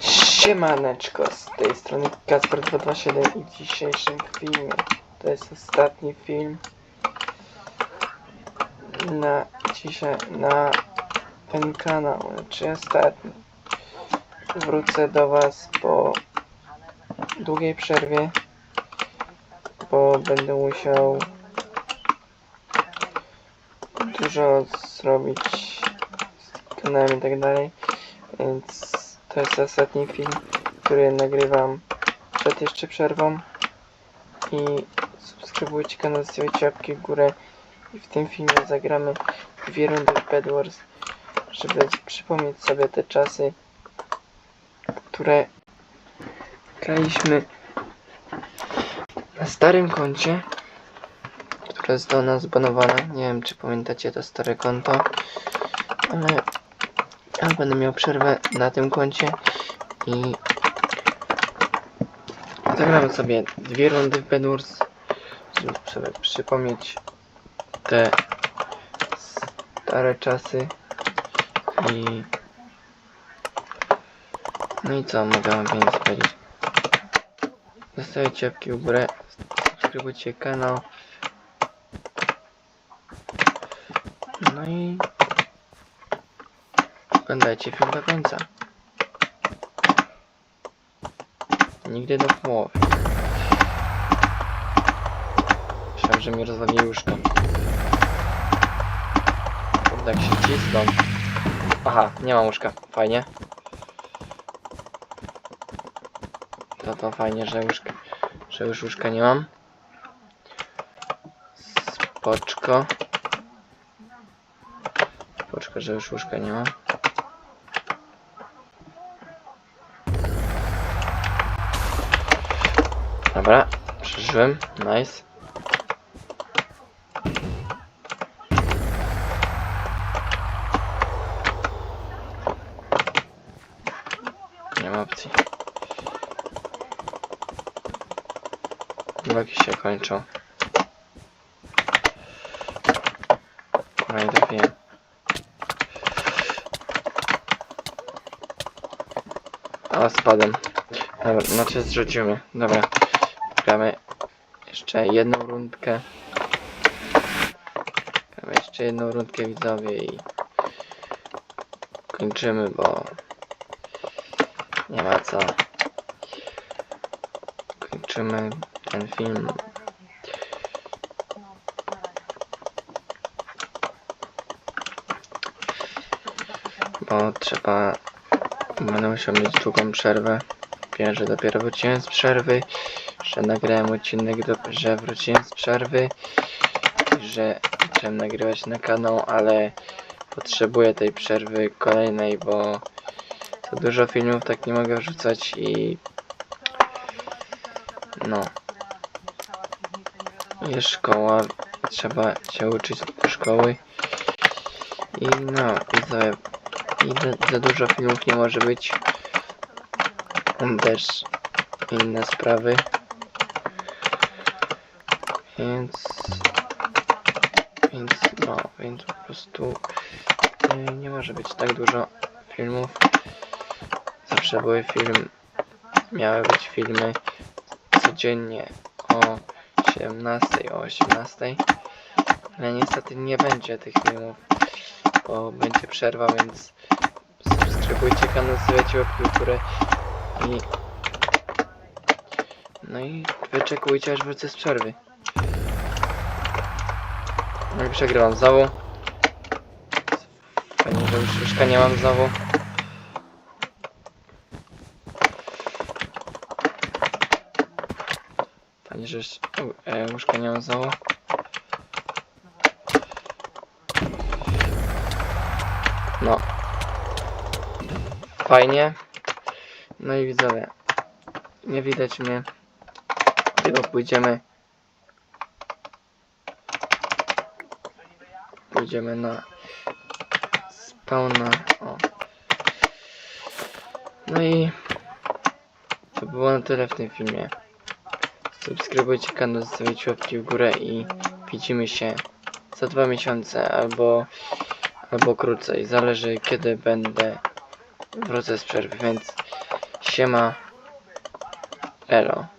Siemaneczko, z tej strony Kasper227 i w dzisiejszym filmie to jest ostatni film na dzisiaj na ten kanał, znaczy ostatni. Wrócę do Was po długiej przerwie, bo będę musiał dużo zrobić kanałem i tak dalej, więc to jest ostatni film, który nagrywam przed jeszcze przerwą. I subskrybujcie kanał, stawiajcie łapki w górę. I w tym filmie zagramy dwie rundy w Bed Wars, żeby przypomnieć sobie te czasy, które graliśmy na starym koncie, które jest do nas zbanowane. Nie wiem, czy pamiętacie to stare konto, ale ja będę miał przerwę na tym koncie i zagramy sobie dwie rundy w Bed Wars, żeby sobie przypomnieć te stare czasy. I no i co mogę wam więcej powiedzieć? Zostawiajcie łapki w górę subskrybujcie kanał. No i oglądajcie film do końca nigdy do połowy myślałem, że mi rozwali łóżko Kurde, się cisną. Aha, nie ma łóżka. Fajnie. To to fajnie, że łóżka, że już łóżka nie mam. Spoczko. Spoczko, że już łóżka nie mam. Dobra, przeżyłem. Nice. Nie ma opcji. Uwagi się kończą. Kurwa, nie trafiłem. A, spadłem. Dobra, znaczy zrzucimy. Dobra. Gramy jeszcze jedną rundkę. Gramy jeszcze jedną rundkę widzowie i kończymy, bo nie ma co. Kończymy ten film. Bo trzeba... Będę musiał mieć długą przerwę. Wiem, że dopiero wróciłem z przerwy. Że nagrałem odcinek, do, że wróciłem z przerwy. Że zacząłem nagrywać na kanał, ale potrzebuję tej przerwy kolejnej, bo to dużo filmów tak nie mogę wrzucać i no jest szkoła trzeba się uczyć do szkoły i no i za, i za, za dużo filmów nie może być też inne sprawy. Więc więc no więc po prostu y, nie może być tak dużo filmów. Zawsze były film miały być filmy codziennie o 17 o 18 ale niestety nie będzie tych filmów bo będzie przerwa więc subskrybujcie kanał w górę i no i wyczekujcie aż wrócę z przerwy no i przegrywam znowu fajnie że już łóżka nie mam znowu Fajnie, że u, e, łóżka nie mam znowu. No. Fajnie. No i widzowie. Nie widać mnie. Tylko pójdziemy. Pójdziemy na spawna. O. No i to było na tyle w tym filmie. Subskrybujcie kanał, zostawiajcie łapki w górę i widzimy się za dwa miesiące albo albo krócej. Zależy kiedy będę wrócę z przerwy, więc siema, elo.